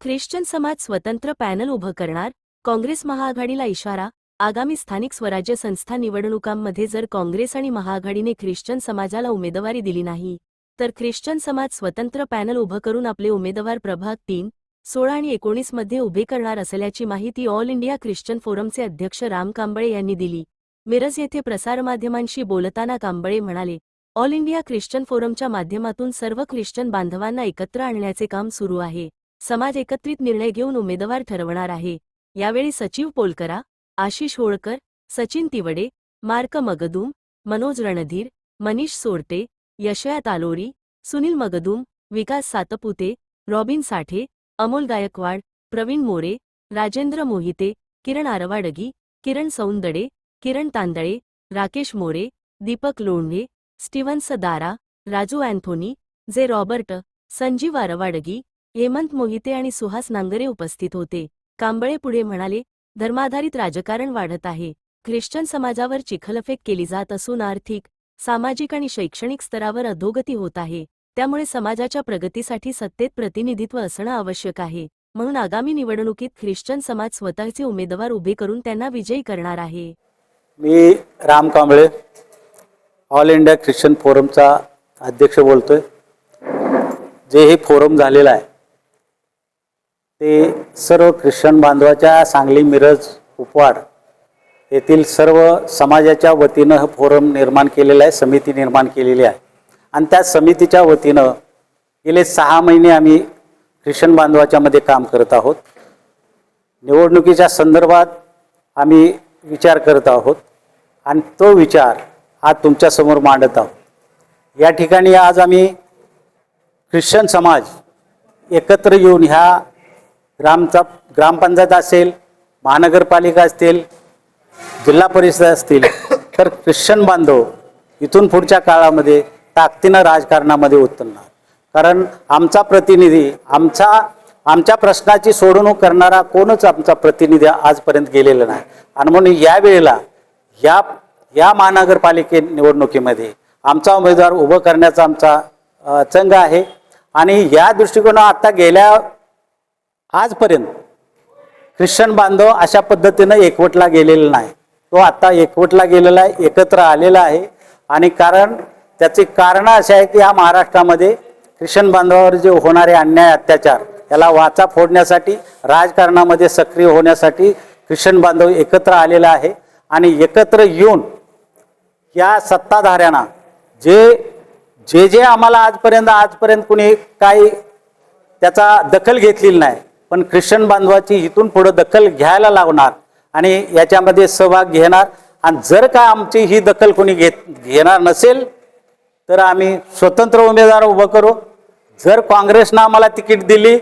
Christian समाज स्वतंत्र panel उभं करणार काँग्रेस महाआघाडीला इशारा आगामी स्थानिक स्वराज्य संस्था निवडणुकांमध्ये जर काँग्रेस आणि महाआघाडीने ख्रिश्चन समाजाला उमेदवारी दिली नाही तर ख्रिश्चन समाज स्वतंत्र पॅनल उभं करून आपले उमेदवार प्रभाग तीन सोळा आणि एकोणीसमध्ये उभे करणार असल्याची माहिती ऑल इंडिया ख्रिश्चन फोरमचे अध्यक्ष राम कांबळे यांनी दिली. मिरज येथे प्रसारमाध्यमांशी बोलताना कांबळे म्हणाले ऑल इंडिया ख्रिश्चन फोरमच्या माध्यमातून सर्व ख्रिश्चन बांधवांना एकत्र आणण्याचे काम सुरू आहे. समाज एकत्रित निर्णय घेऊन उमेदवार ठरवणार आहे. यावेळी सचिव पोलकरा Ashish Holkar Sachin Tivade Mark Magdum Manoj Randhir Manish Sorte Yashaya Talori Sunil Magdum Vikas Satpute Robin Sathe Amol Gaikwad Pravin More Rajendra Mohite Kiran Arwadgi Kiran Saundade Kiran Tandale Rakesh More Deepak Londhe Stevens Dara Raju Anthony J Robert Sanjeev Arwadgi Hemant Mohite आणि सुहास नांगरे उपस्थित होते. कांबळे पुढे म्हणाले धर्माधारित राजकारण वाढत आहे. Christian समाजावर चिखलफेक केली जात असून आर्थिक सामाजिक आणि शैक्षणिक स्तरावर अधोगती होत आहे. त्यामुळे समाजाच्या प्रगतीसाठी सत्तेत प्रतिनिधित्व असणं आवश्यक आहे. म्हणून आगामी निवडणुकीत ख्रिश्चन समाज स्वतःचे उमेदवार उभे करून त्यांना विजयी करणार आहे. मी Ram Kamble all India Christian फोरमचा अध्यक्ष बोलतोय. जे हे फोरम झालेलं आहे ते सर्व ख्रिश्चन बांधवाच्या सांगली मिरज उपवाड येथील सर्व समाजाच्या वतीनं हे फोरम निर्माण केलेलं आहे समिती निर्माण केलेली आहे. आणि त्या समितीच्या वतीनं गेले सहा महिने आम्ही ख्रिश्चन बांधवाच्या मध्ये काम करत आहोत. निवडणुकीच्या संदर्भात आम्ही विचार करत आहोत आणि तो विचार हा तुमच्यासमोर मांडत आहोत. या ठिकाणी आज आम्ही ख्रिश्चन समाज एकत्र येऊन ह्या ग्रामचा ग्रामपंचायत असेल महानगरपालिका असतील जिल्हा परिषद असतील तर ख्रिश्चन बांधव इथून पुढच्या काळामध्ये ताकदीनं राजकारणामध्ये उतरणार कारण आमचा प्रतिनिधी आमचा आमच्या प्रश्नाची सोडवणूक करणारा कोणच आमचा प्रतिनिधी आजपर्यंत गेलेला नाही. आणि म्हणून या वेळेला या या महानगरपालिके निवडणुकीमध्ये आमचा उमेदवार उभं करण्याचा आमचा चंग आहे. आणि या दृष्टिकोनात आता गेल्या आजपर्यंत ख्रिश्चन बांधव अशा पद्धतीनं एकवटला गेलेला नाही. तो आता एकवटला गेलेला आहे एकत्र आलेला आहे. आणि कारण त्याचे कारण असे आहे की या महाराष्ट्रामध्ये ख्रिश्चन बांधवावर जे होणारे अन्याय अत्याचार याला वाचा फोडण्यासाठी राजकारणामध्ये सक्रिय होण्यासाठी ख्रिश्चन बांधव एकत्र आलेला आहे. आणि एकत्र येऊन या सत्ताधाऱ्यांना जे जे जे आम्हाला आजपर्यंत आजपर्यंत कुणी काही त्याचा दखल घेतलेली नाही पण ख्रिश्चन बांधवाची इथून पुढं दखल घ्यायला लावणार आणि याच्यामध्ये सहभाग घेणार. आणि जर का आमची ही दखल कोणी घेत घेणार नसेल तर आम्ही स्वतंत्र उमेदवार उभं करू. जर काँग्रेसनं आम्हाला तिकीट दिली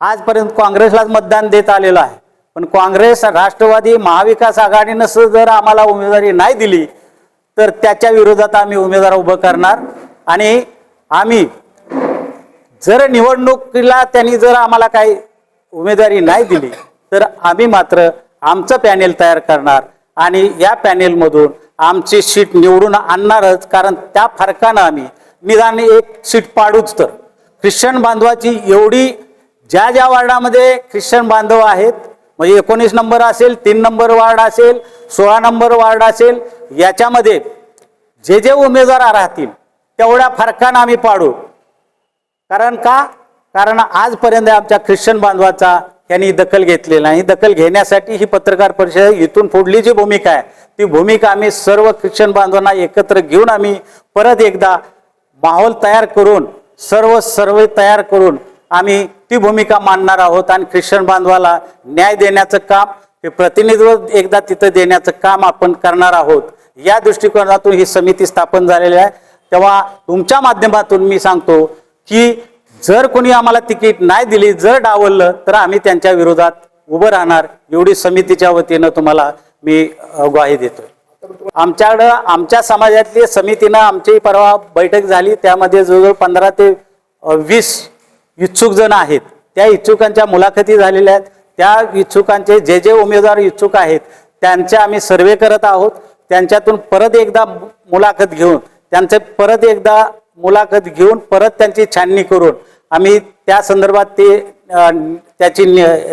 आजपर्यंत काँग्रेसलाच मतदान देत आलेलं आहे. पण काँग्रेस राष्ट्रवादी महाविकास आघाडीनं जर आम्हाला उमेदवारी नाही दिली तर त्याच्या विरोधात आम्ही उमेदवार उभं करणार. आणि आम्ही जर निवडणुकीला त्यांनी जर आम्हाला काही उमेदवारी नाही दिली तर आम्ही मात्र आमचं पॅनेल तयार करणार आणि या पॅनेलमधून आमची सीट निवडून आणणारच कारण त्या फरकानं आम्ही निदान एक सीट पाडूच तर. ख्रिश्चन बांधवाची एवढी ज्या ज्या वार्डामध्ये ख्रिश्चन बांधव आहेत म्हणजे एकोणीस नंबर असेल तीन नंबर वार्ड असेल सोळा नंबर वार्ड असेल याच्यामध्ये जे जे उमेदवार राहतील तेवढ्या फरकानं आम्ही पाडू. कारण का? कारण आजपर्यंत आमच्या ख्रिश्चन बांधवाचा यांनी दखल घेतलेली नाही. दखल घेण्यासाठी ही पत्रकार परिषद इथून पुढली जी भूमिका आहे ती भूमिका आम्ही सर्व ख्रिश्चन बांधवांना एकत्र घेऊन आम्ही परत एकदा माहोल तयार करून सर्व सर्व तयार करून आम्ही ती भूमिका मांडणार आहोत आणि ख्रिश्चन बांधवाला न्याय देण्याचं काम हे प्रतिनिधित्व एकदा तिथं देण्याचं काम आपण करणार आहोत. या दृष्टिकोनातून ही समिती स्थापन झालेली आहे. तेव्हा तुमच्या माध्यमातून मी सांगतो की जर कोणी आम्हाला तिकीट नाही दिली जर डावललं तर आम्ही त्यांच्या विरोधात उभं राहणार. एवढी समितीच्या वतीनं तुम्हाला मी ग्वाही देतो आमच्याकडं आमच्या समाजातली समितीनं आमची परवा बैठक झाली. त्यामध्ये जवळजवळ पंधरा ते वीस इच्छुक जण आहेत. त्या इच्छुकांच्या मुलाखती झालेल्या आहेत. त्या इच्छुकांचे जे जे उमेदवार इच्छुक आहेत त्यांचे आम्ही सर्वे करत आहोत. त्यांच्यातून परत एकदा मुलाखत घेऊन त्यांचे परत एकदा मुलाखत घेऊन परत त्यांची छाननी करून आम्ही त्या संदर्भात ते त्याची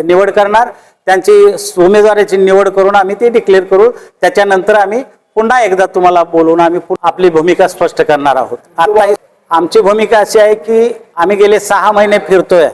निवड करणार. त्यांची उमेदवाराची निवड करून आम्ही ते डिक्लेअर करू. त्याच्यानंतर आम्ही पुन्हा एकदा तुम्हाला बोलवून आम्ही पु- आपली भूमिका स्पष्ट करणार आहोत. आता आमची भूमिका अशी आहे की आम्ही गेले सहा महिने फिरतोय.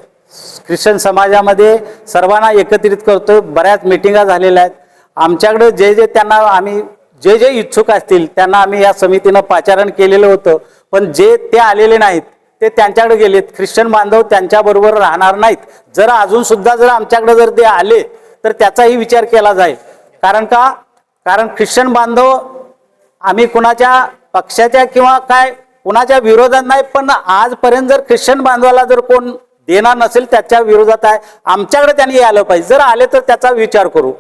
ख्रिश्चन समाजामध्ये सर्वांना एकत्रित करतोय. बऱ्याच मिटिंगा झालेल्या आहेत. आमच्याकडे जे जे त्यांना आम्ही जे जे इच्छुक असतील त्यांना आम्ही या समितीनं पाचारण केलेलं होतं. पण जे ते आलेले नाहीत ते त्यांच्याकडे गेलेत. ख्रिश्चन बांधव त्यांच्याबरोबर राहणार नाहीत. जर अजून सुद्धा जर आमच्याकडे जर ते आले तर त्याचाही विचार केला जाईल. कारण का? कारण ख्रिश्चन बांधव आम्ही कुणाच्या पक्षाच्या किंवा काय कुणाच्या विरोधात नाही पण आजपर्यंत जर ख्रिश्चन बांधवाला जर कोण देणार नसेल त्याच्या विरोधात आहे. आमच्याकडे त्यांनी यायला पाहिजे. जर आले तर त्याचा विचार करू.